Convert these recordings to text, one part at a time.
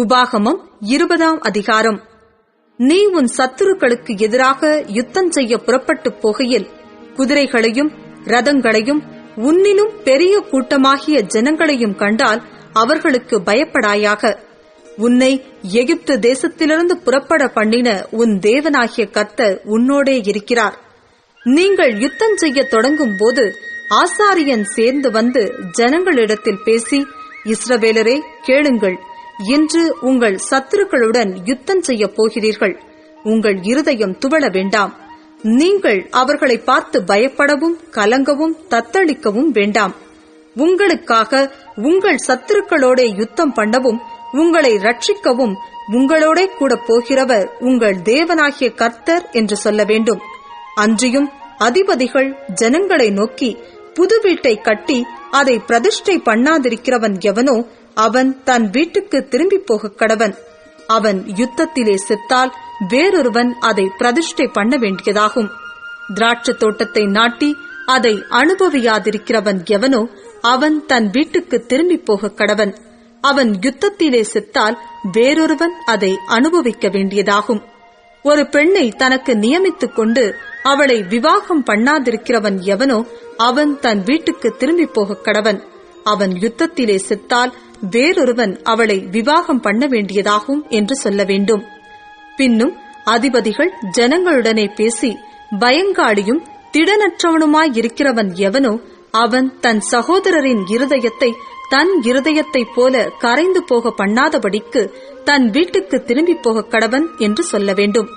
உபாகமம் இருபதாம் அதிகாரம். நீ உன் சத்துருக்களுக்கு எதிராக யுத்தம் செய்ய புறப்பட்டுப் போகையில் குதிரைகளையும் ரதங்களையும் உன்னிலும் பெரிய கூட்டமாகிய ஜனங்களையும் கண்டால் அவர்களுக்கு பயப்படாயாக. உன்னை எகிப்து தேசத்திலிருந்து புறப்பட பண்ணின உன் தேவனாகிய கர்த்தர் உன்னோடே இருக்கிறார். நீங்கள் யுத்தம் செய்ய தொடங்கும் போது ஆசாரியன் சேர்ந்து வந்து ஜனங்களிடத்தில் பேசி இஸ்ரவேலரே கேளுங்கள். இன்று உங்கள் சத்துருக்களுடன் யுத்தம் செய்யப் போகிறீர்கள். உங்கள் இருதயம் துவள வேண்டாம். நீங்கள் அவர்களை பார்த்து பயப்படவும் கலங்கவும் தத்தளிக்கவும் வேண்டாம். உங்களுக்காக உங்கள் சத்துருக்களோட யுத்தம் பண்ணவும் உங்களை ரட்சிக்கவும் உங்களோட கூட போகிறவர் உங்கள் தேவனாகிய கர்த்தர் என்று சொல்ல வேண்டும். அன்றியும் அதிபதிகள் ஜனங்களை நோக்கி புது வீட்டை கட்டி அதை பிரதிஷ்டை பண்ணாதிருக்கிறவன் எவனோ அவன் தன் வீட்டுக்கு திரும்பி போக கடவன். அவன் யுத்தத்திலே செத்தால் வேறொருவன் அதை பிரதிஷ்டை பண்ண வேண்டியதாகும். திராட்சை தோட்டத்தை நாட்டி அதை அனுபவியாதிருக்கிறவன் எவனோ அவன் தன் வீட்டுக்கு திரும்பி போக கடவன். அவன் யுத்தத்திலே செத்தால் வேறொருவன் அதை அனுபவிக்க வேண்டியதாகும். ஒரு பெண்ணை தனக்கு நியமித்துக் கொண்டு அவளை விவாகம் பண்ணாதிருக்கிறவன் எவனோ அவன் தன் வீட்டுக்கு திரும்பி போக கடவன். அவன் யுத்தத்திலே செத்தால் வேறொருவன் அவளை விவாகம் பண்ண வேண்டியதாகும் என்று சொல்ல வேண்டும். பின்னும் அதிபதிகள் ஜனங்களுடனே பேசி பயங்காளியும் திடனற்றவனுமாயிருக்கிறவன் எவனோ அவன் தன் சகோதரரின் இருதயத்தை தன் இருதயத்தைப் போல கரைந்து போக பண்ணாதபடிக்கு தன் வீட்டுக்கு திரும்பிப் போக கடவன் என்று சொல்ல வேண்டும்.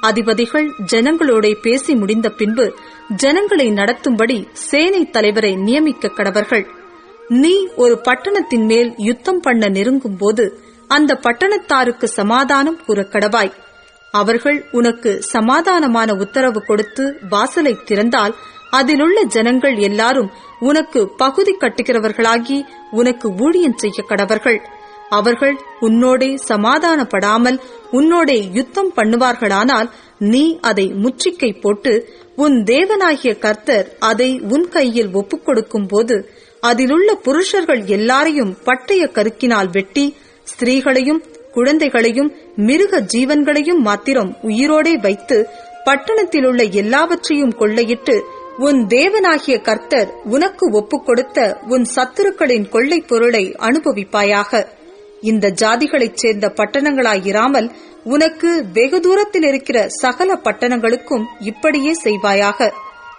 அதிபதிகள் ஜனங்களோட பேசி முடிந்த பின்பு ஜனங்களை நடத்தும்படி சேனை தலைவரை நியமிக்க கடவர்கள். நீ ஒரு பட்டணத்தின் மேல் யுத்தம் பண்ண நெருங்கும் போது அந்த பட்டணத்தாருக்கு சமாதானம் கூற கடவாய். அவர்கள் உனக்கு சமாதானமான உத்தரவு கொடுத்து வாசலை திறந்தால் அதிலுள்ள ஜனங்கள் எல்லாரும் உனக்கு பகுதி கட்டுகிறவர்களாகி உனக்கு ஊழியம் செய்ய கடவர்கள். அவர்கள் உன்னோடே சமாதானப்படாமல் உன்னோடே யுத்தம் பண்ணுவார்களானால் நீ அதை முற்றிக்கை போட்டு உன் தேவனாகிய கர்த்தர் அதை உன் கையில் ஒப்புக் கொடுக்கும் போது அதிலுள்ள புருஷர்கள் எல்லாரையும் பட்டய கருக்கினால் வெட்டி ஸ்திரீகளையும் குழந்தைகளையும் மிருக ஜீவன்களையும் மாத்திரம் உயிரோடே வைத்து பட்டணத்திலுள்ள எல்லாவற்றையும் கொள்ளையிட்டு உன் தேவனாகிய கர்த்தர் உனக்கு ஒப்புக் கொடுத்த உன் சத்துருக்களின் கொள்ளைப் பொருளை அனுபவிப்பாயாக. இந்த ஜாதிகளைச் சேர்ந்த பட்டணங்களாயிராமல் உனக்கு வெகு தூரத்தில் இருக்கிற சகல பட்டணங்களுக்கும் இப்படியே செய்வாயாக.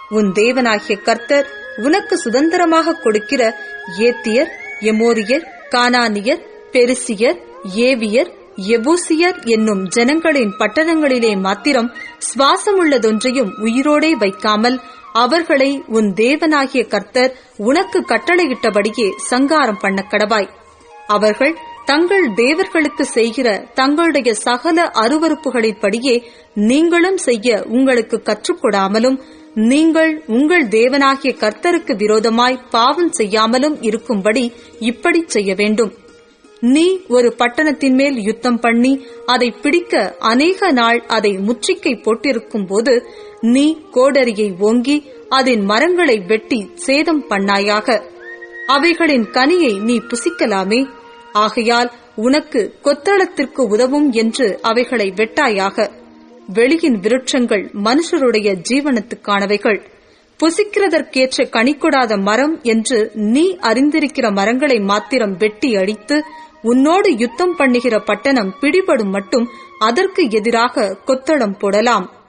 உன் தேவனாகிய கர்த்தர் உனக்கு சுதந்திரமாக கொடுக்கிற ஏத்தியர் எமோரியர் கானானியர் பெருசியர் ஏவியர் எபூசியர் என்னும் ஜனங்களின் பட்டணங்களிலே மாத்திரம் சுவாசமுள்ளதொன்றையும் உயிரோடே வைக்காமல் அவர்களை உன் தேவனாகிய கர்த்தர் உனக்கு கட்டளையிட்டபடியே சங்காரம் பண்ண கடவாய். அவர்கள் தங்கள் தேவர்களுக்கு செய்கிற தங்களுடைய சகல அருவறுப்புகளின்படியே நீங்களும் செய்ய உங்களுக்கு கற்றுக்கொடாமலும் நீங்கள் உங்கள் தேவனாகிய கர்த்தருக்கு விரோதமாய் பாவம் செய்யாமலும் இருக்கும்படி இப்படி செய்ய வேண்டும். நீ ஒரு பட்டணத்தின் மேல் யுத்தம் பண்ணி அதை பிடிக்க அநேக நாள் அதை முற்றிக்கை போட்டிருக்கும் போது நீ கோடரியை ஓங்கி அதன் மரங்களை வெட்டி சேதம் பண்ணாயாக. அவைகளின் கனியை நீ புசிக்கலாமே. ஆகையால் உனக்கு கொத்தளத்திற்கு உதவும் என்று அவைகளை வெட்டாயாக. வெளியின் விருட்சங்கள் மனுஷருடைய ஜீவனத்துக்கானவைகள். புசிக்கிறதற்கேற்ற கனிக்கொடாத மரம் என்று நீ அறிந்திருக்கிற மரங்களை மாத்திரம் வெட்டி அடித்து உன்னோடு யுத்தம் பண்ணுகிற பட்டணம் பிடிபடும் மட்டும் அதற்கு எதிராக கொத்தளம் போடலாம்.